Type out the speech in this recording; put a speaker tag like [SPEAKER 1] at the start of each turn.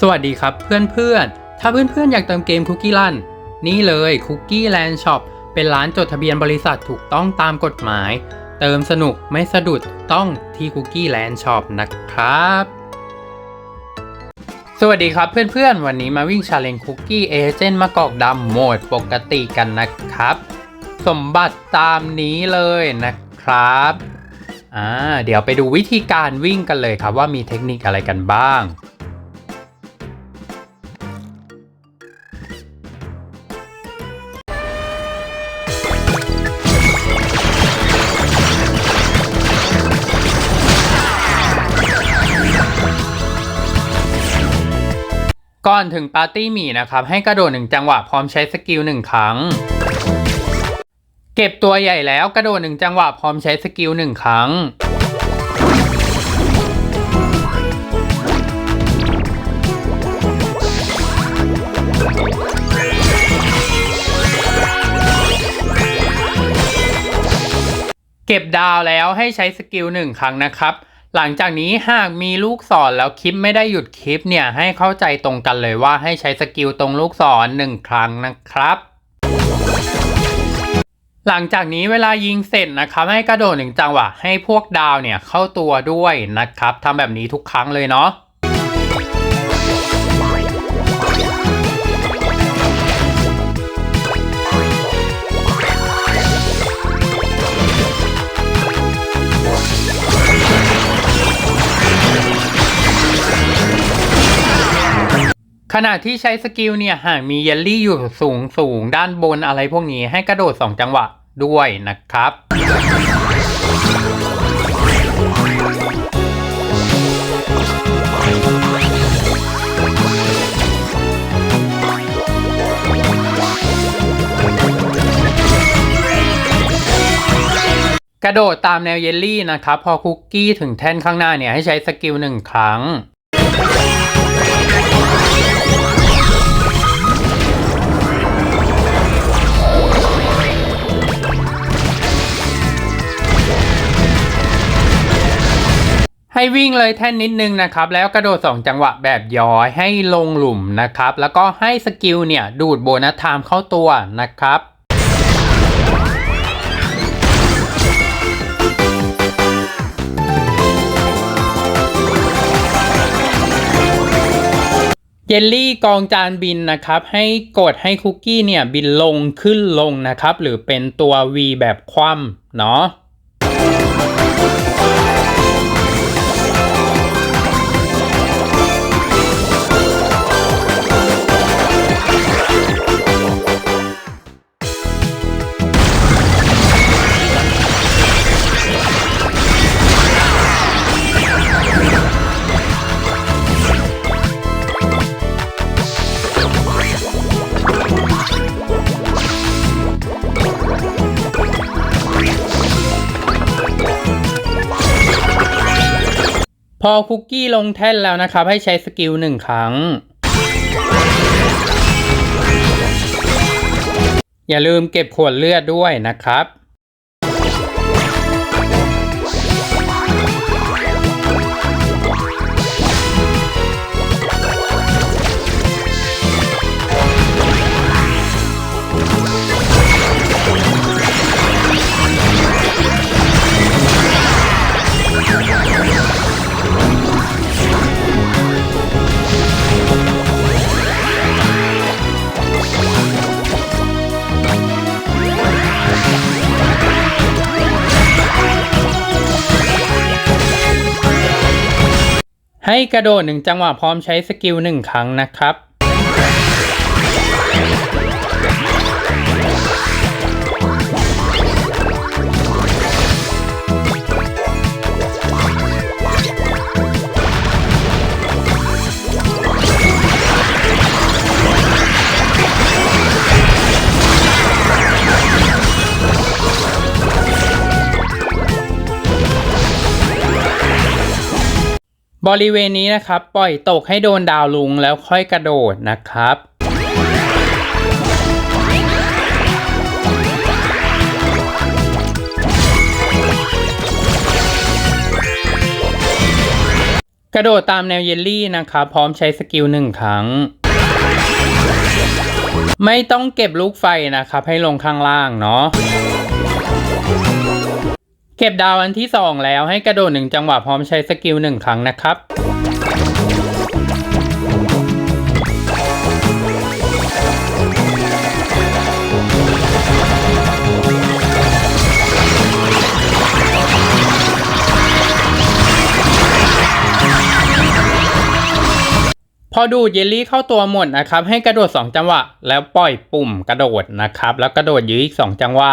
[SPEAKER 1] สวัสดีครับเพื่อนๆ ถ้าเพื่อนๆ อยากเติมเกมคุกกี้ลันนี่เลยคุกกี้แลนด์ช็อปเป็นร้านจดทะเบียนบริษัทถูกต้องตามกฎหมาย เติมสนุกไม่สะดุดต้องที่คุกกี้แลนด์ช็อปนะครับ สวัสดีครับเพื่อนๆ วันนี้มาวิ่งชาเลนจ์คุกกี้เอเจนต์มะกอกดำโหมดปกติกันนะครับ สมบัติตามนี้เลยนะครับอ่าเดี๋ยวไปดูวิธีการวิ่งกันเลยครับว่ามีเทคนิคอะไรกันบ้าง ก่อนถึงปาร์ตี้หมีนะครับ ให้กระโดดหนึ่งจังหวะพร้อมใช้สกิลหนึ่งครั้ง เก็บตัวใหญ่แล้วกระโดดหนึ่งจังหวะพร้อมใช้สกิลหนึ่งครั้ง เก็บดาวแล้วให้ใช้สกิลหนึ่งครั้งนะครับ หลังจากนี้หากมีลูกศรแล้วคลิปไม่ได้หยุดคลิปเนี่ยให้เข้าใจตรงกันเลยว่าให้ใช้สกิลตรงลูกศรหนึ่งครั้งนะครับหลังจากนี้เวลายิงเสร็จนะครับให้กระโดดหนึ่งจังหวะให้พวกดาวเนี่ยเข้าตัวด้วยนะครับทำแบบนี้ทุกครั้งเลยเนาะ ขณะที่ใช้สกิลเนี่ยหากมีเยลลี่อยู่สูงสูงด้านบนอะไรพวกนี้ให้กระโดด 2 จังหวะด้วยนะครับ กระโดดตามแนวเยลลี่นะครับ พอคุกกี้ถึงแท่นข้างหน้าเนี่ยให้ใช้สกิลหนึ่งครั้ง ให้วิ่งเลยแท่นนิดนึงนะครับ แล้วกระโดด 2 จังหวะแบบย้อยให้ลงหลุมนะครับ แล้วก็ให้สกิลเนี่ย ดูดโบนัสไทม์เข้าตัวนะครับเยลลี่กองจานบินนะครับ ให้กดให้คุกกี้เนี่ย บินลงขึ้นลงนะครับ หรือเป็นตัว V แบบคว่ำเนาะ พอคุกกี้ลงแท่นแล้วนะครับ ให้ใช้สกิลหนึ่งครั้ง อย่าลืมเก็บขวดเลือดด้วยนะครับ ให้กระโดดหนึ่งจังหวะพร้อมใช้สกิลหนึ่งครั้งนะครับ บริเวณนี้นะครับ ปล่อยตกให้โดนดาวลุงแล้วค่อยกระโดดนะครับกระโดดตามแนวเยลลี่นะครับ พร้อมใช้สกิลหนึ่งครั้ง ไม่ต้องเก็บลูกไฟนะครับ ให้ลงข้างล่างเนาะ เก็บดาวอันที่สองแล้วให้กระโดดหนึ่งจังหวะพร้อมใช้สกิลหนึ่งครั้งนะครับ พอดูเยลลี่เข้าตัวหมดนะครับ ให้กระโดด 2 จังหวะ แล้วปล่อยปุ่มกระโดดนะครับ แล้วกระโดดยื้ออีก 2 จังหวะ